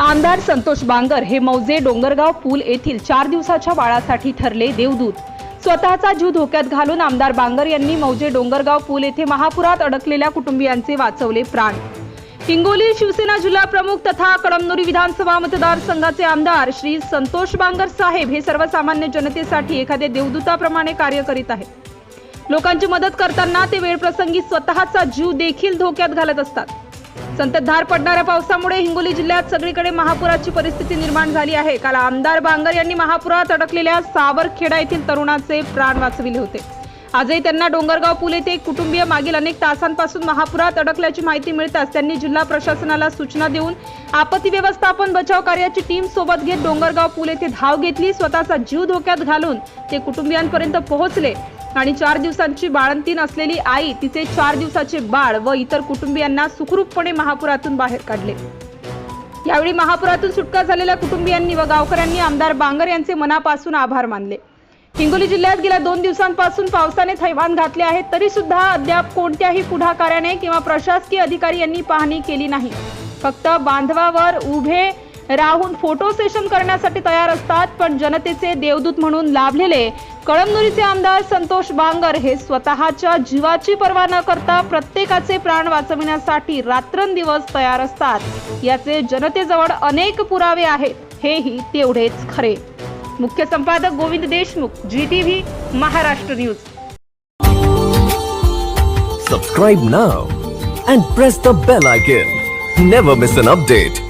आमदार संतोष बांगर हे मौजे डोंगरगाव पूल येथील चार दिवसाच्या बाळासाठी ठरले देवदूत. स्वतःचा जीव धोक्यात घालून आमदार बांगर यांनी मौजे डोंगरगाव पूल येथे महापुरात अडकलेल्या कुटुंबियांचे वाचवले प्राण. हिंगोली शिवसेना जिल्हा प्रमुख तथा कळमनुरी विधानसभा मतदारसंघाचे आमदार श्री संतोष बांगर साहेब हे सर्वसामान्य जनतेसाठी एखाद्या देवदूताप्रमाणे कार्य करीत आहेत. लोकांची मदत करताना ते वेळप्रसंगी स्वतःचा जीव देखील धोक्यात घालत असतात. संततधार पडणाऱ्या पावसामुळे हिंगोली जिल्ह्यात सगळीकडे महापुराची परिस्थिती निर्माण झाली आहे. काल आमदार बांगर यांनी महापुरात अडकलेल्या सावरखेडा येथील तरुणाचे प्राण वाचविले होते. आजही त्यांना डोंगरगाव पूल येथे कुटुंबीय मागील अनेक तासांपासून महापुरात अडकल्याची माहिती मिळताच त्यांनी जिल्हा प्रशासनाला सूचना देऊन आपत्ती व्यवस्थापन बचाव कार्याची टीम सोबत घेत डोंगरगाव पूल येथे धाव घेतली. स्वतःचा जीव धोक्यात घालून ते कुटुंबियांपर्यंत पोहोचले. आणि चार दिवसांची बाळंती असलेली आई तिचे चार दिवसाचे बाळ व इतर कुटुंबियांना सुखरूपपणे महापुरातून बाहेर काढले. यावेळी महापुरातून सुटका झालेल्या कुटुंबियांनी व गावकऱ्यांनी आमदार बांगर यांचे मनापासून आभार मानले. हिंगोली जिल्ह्यात गेल्या दोन दिवसांपासून पावसाने थैमान घातले आहे तरी सुद्धा अद्याप कोणत्याही पुढाकाराने किंवा प्रशासकीय अधिकारी यांनी पाहणी केली नाही. फक्त बांधवावर उभे राहून फोटो सेशन करण्यासाठी तयार असतात पण जनतेचे देवदूत म्हणून लाभलेले कळमनुरीचे आमदार संतोष बांगर हे स्वतःच्या जीवाची पर्वा न करता प्रत्येकाचे प्राण वाचविण्यासाठी रात्रंदिवस तयार असतात. याचे जनतेजवळ अनेक पुरावे आहेत हेही तेवढेच खरे. मुख्य संपादक Govind Deshmukh ji TV Maharashtra news. Subscribe now and press the bell icon never miss an update